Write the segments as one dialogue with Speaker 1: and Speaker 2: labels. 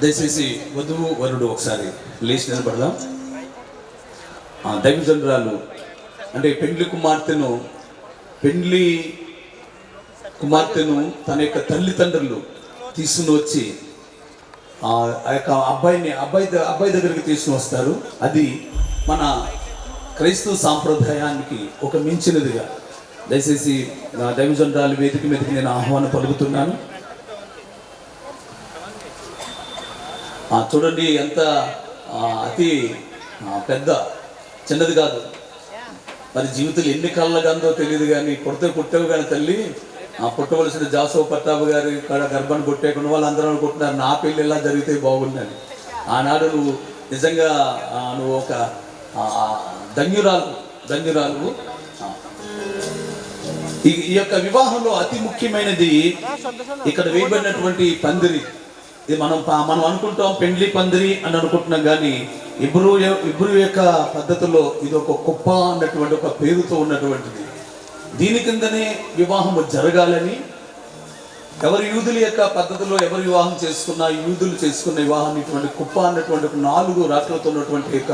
Speaker 1: దయచేసి వధువు వరుడు ఒకసారి లేచి నిలబడదాం. ఆ, దైవజనురాలు అంటే పెండ్లి కుమార్తెను పెండ్లి కుమార్తెను తన యొక్క తల్లిదండ్రులు తీసుకుని వచ్చి ఆ యొక్క అబ్బాయిని అబ్బాయి అబ్బాయి దగ్గరికి తీసుకుని వస్తారు. అది మన క్రైస్తవ సాంప్రదాయానికి ఒక మించినదిగా. దయచేసి నా దైవజనురాలు వేదిక మీదకి నేను ఆహ్వానం పలుకుతున్నాను. చూడండి ఎంత అతి పెద్ద చిన్నది కాదు. మరి జీవితంలో ఎన్ని కళ్ళ అందో తెలియదు కానీ పుడితే పుట్టావు కానీ తల్లి ఆ పుట్టవలసిన జాసవ పట్టాబు గారి కాడ గర్భాన్ని వాళ్ళు వాళ్ళందరూ అనుకుంటున్నారు నా పెళ్ళి ఎలా జరిగితే బాగుందని ఆనాడు నువ్వు నిజంగా నువ్వు ఒక ధన్యురాలు ధన్యురాలు ఈ ఈ యొక్క వివాహంలో అతి ముఖ్యమైనది ఇక్కడ వేయబడినటువంటి పందిరి. ఇది మనం మనం అనుకుంటాం పెండ్లి పందిరి అని అనుకుంటున్నాం కానీ ఇబ్రు ఇబ్రు యొక్క పద్ధతిలో ఇది ఒక కుప్ప అన్నటువంటి ఒక పేరుతో ఉన్నటువంటిది. దీని కిందనే వివాహము జరగాలని ఎవరు యూదుల యొక్క పద్ధతిలో ఎవరు వివాహం చేసుకున్నా యూదులు చేసుకున్న వివాహాన్ని ఇటువంటి కుప్ప అన్నటువంటి నాలుగు రాట్లతో ఉన్నటువంటి యొక్క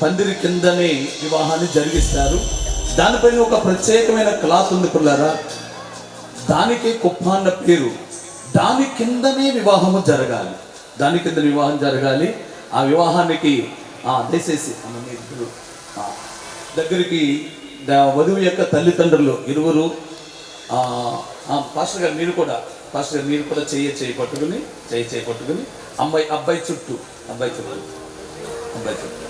Speaker 1: పందిరి కిందనే వివాహాన్ని జరిగిస్తారు. దానిపైన ఒక ప్రత్యేకమైన క్లాత్ ఉంది పిల్లరా? దానికి కుప్ప అన్న పేరు. దాని కిందనే వివాహము జరగాలి. దాని కింద వివాహం జరగాలి. ఆ వివాహానికి ఆ, దయచేసి అమ్మ ఇద్దరు, దగ్గరికి వధువు యొక్క తల్లిదండ్రులు ఇరువురు పాస్టర్ గారు మీరు కూడా పాస్టర్ గారు మీరు కూడా చెయ్యి చేయి పట్టుకుని చెయ్యి చేయి పట్టుకుని అమ్మాయి అబ్బాయి చుట్టూ అబ్బాయి చుట్టూ అబ్బాయి చుట్టూ.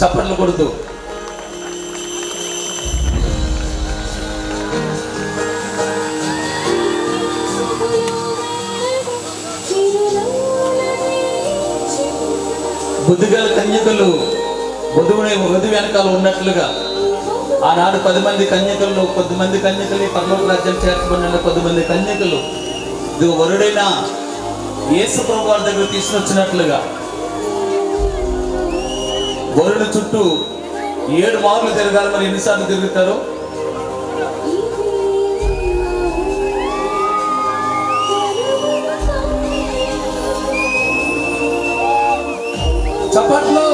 Speaker 1: చప్పట్లు కొడుతూ. బుద్ధిగల కన్యకలు వధువుని వధు వెనకాల ఉన్నట్లుగా ఆనాడు పది మంది కన్యకలు కొద్ది మంది కన్యకలు పర్లోక రాజ్యం చేర్చబడిన కొద్దిమంది కన్యకలు. ఇది వరుడైన యేసు ప్రభు వారి దగ్గర తీసుకొచ్చినట్లుగా వరుడు చుట్టూ ఏడు మార్లు తిరగాలి. మరి ఎన్నిసార్లు తిరుగుతారు? చప్పట్లు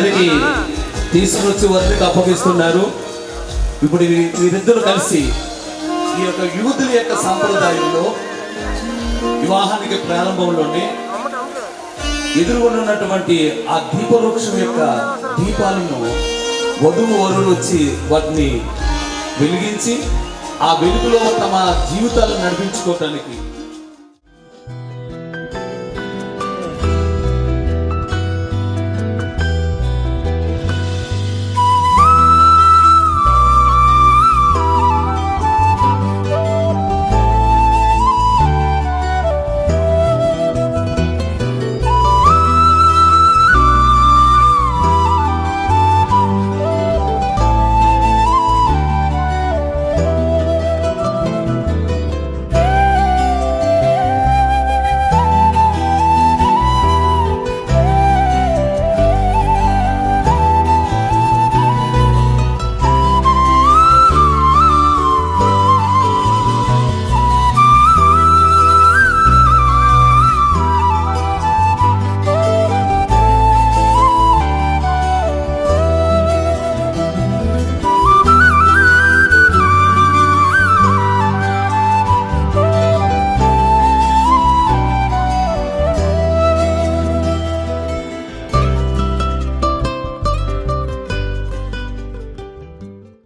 Speaker 1: వరుణ్ దగ్గరికి తీసుకొచ్చి వరుడికి అప్పగిస్తున్నారు. ఇప్పుడు వీరిద్దరు కలిసి ఈ యొక్క యూదుల యొక్క సాంప్రదాయంలో వివాహానికి ప్రారంభంలోనే ఉన్నటువంటి ఆ దీపవృక్షం యొక్క దీపాలను వధువు వరుడు వచ్చి వాటిని వెలిగించి ఆ వెలుగులో తమ జీవితాలను నడిపించుకోవటానికి